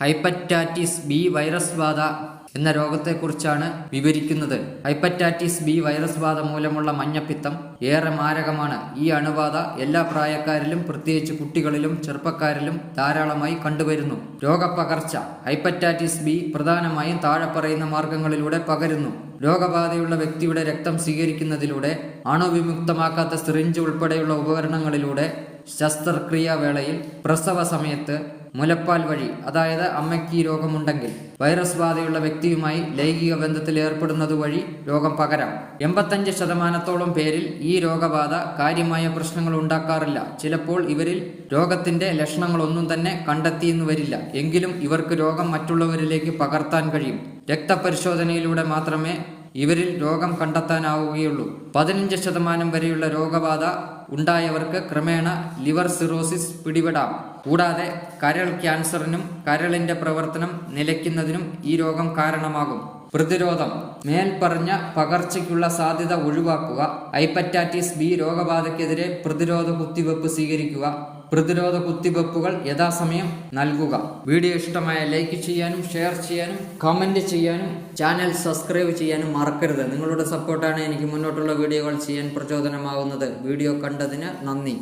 ഹൈപ്പറ്റാറ്റിസ് B virus ബാധ എന്ന രോഗത്തെക്കുറിച്ചാണ് വിവരിക്കുന്നത്. ഹൈപ്പറ്റാറ്റിസ് ബി വൈറസ് ബാധ മൂലമുള്ള മഞ്ഞപ്പിത്തം ഏറെ മാരകമാണ്. ഈ അണുബാധ എല്ലാ പ്രായക്കാരിലും പ്രത്യേകിച്ച് കുട്ടികളിലും ചെറുപ്പക്കാരിലും ധാരാളമായി കണ്ടുവരുന്നു. രോഗപകർച്ച ഹൈപ്പറ്റാറ്റിസ് ബി പ്രധാനമായും താഴെ പറയുന്ന മാർഗങ്ങളിലൂടെ പകരുന്നു. രോഗബാധയുള്ള വ്യക്തിയുടെ രക്തം സ്വീകരിക്കുന്നതിലൂടെ അണുവിമുക്തമാക്കാത്ത സിറിഞ്ച് ഉൾപ്പെടെയുള്ള ഉപകരണങ്ങളിലൂടെ ശസ്ത്രക്രിയാവേളയിൽ പ്രസവ സമയത്ത് മുലപ്പാൽ വഴി അതായത് അമ്മയ്ക്ക് ഈ രോഗമുണ്ടെങ്കിൽ വൈറസ് ബാധയുള്ള വ്യക്തിയുമായി ലൈംഗിക ബന്ധത്തിൽ ഏർപ്പെടുന്നത് വഴി രോഗം പകരാം. എൺപത്തഞ്ച് ശതമാനത്തോളം പേരിൽ ഈ രോഗബാധ കാര്യമായ പ്രശ്നങ്ങൾ ഉണ്ടാക്കാറില്ല. ചിലപ്പോൾ ഇവരിൽ രോഗത്തിന്റെ ലക്ഷണങ്ങളൊന്നും തന്നെ കണ്ടെത്തിയെന്ന് വരില്ല. എങ്കിലും ഇവർക്ക് രോഗം മറ്റുള്ളവരിലേക്ക് പകർത്താൻ കഴിയും. രക്തപരിശോധനയിലൂടെ മാത്രമേ ഇവരിൽ രോഗം കണ്ടെത്താനാവുകയുള്ളൂ. പതിനഞ്ച് ശതമാനം വരെയുള്ള രോഗബാധ ഉണ്ടായവർക്ക് ക്രമേണ ലിവർ സിറോസിസ് പിടിപെടാം. കൂടാതെ കരൾ ക്യാൻസറിനും കരളിന്റെ പ്രവർത്തനം നിലയ്ക്കുന്നതിനും ഈ രോഗം കാരണമാകും. പ്രതിരോധം. മേൽപ്പറഞ്ഞ പകർച്ചയ്ക്കുള്ള സാധ്യത ഒഴിവാക്കുക. ഹൈപ്പറ്റാറ്റിസ് ബി രോഗബാധയ്ക്കെതിരെ പ്രതിരോധ കുത്തിവെപ്പ് സ്വീകരിക്കുക. പ്രതിരോധ കുത്തിവെപ്പുകൾ യഥാസമയം നൽകുക. വീഡിയോ ഇഷ്ടമായ ലൈക്ക് ചെയ്യാനും ഷെയർ ചെയ്യാനും കമന്റ് ചെയ്യാനും ചാനൽ സബ്സ്ക്രൈബ് ചെയ്യാനും മറക്കരുത്. നിങ്ങളുടെ സപ്പോർട്ടാണ് എനിക്ക് മുന്നോട്ടുള്ള വീഡിയോകൾ ചെയ്യാൻ പ്രചോദനമാകുന്നത് വീഡിയോ കണ്ടതിന് നന്ദി.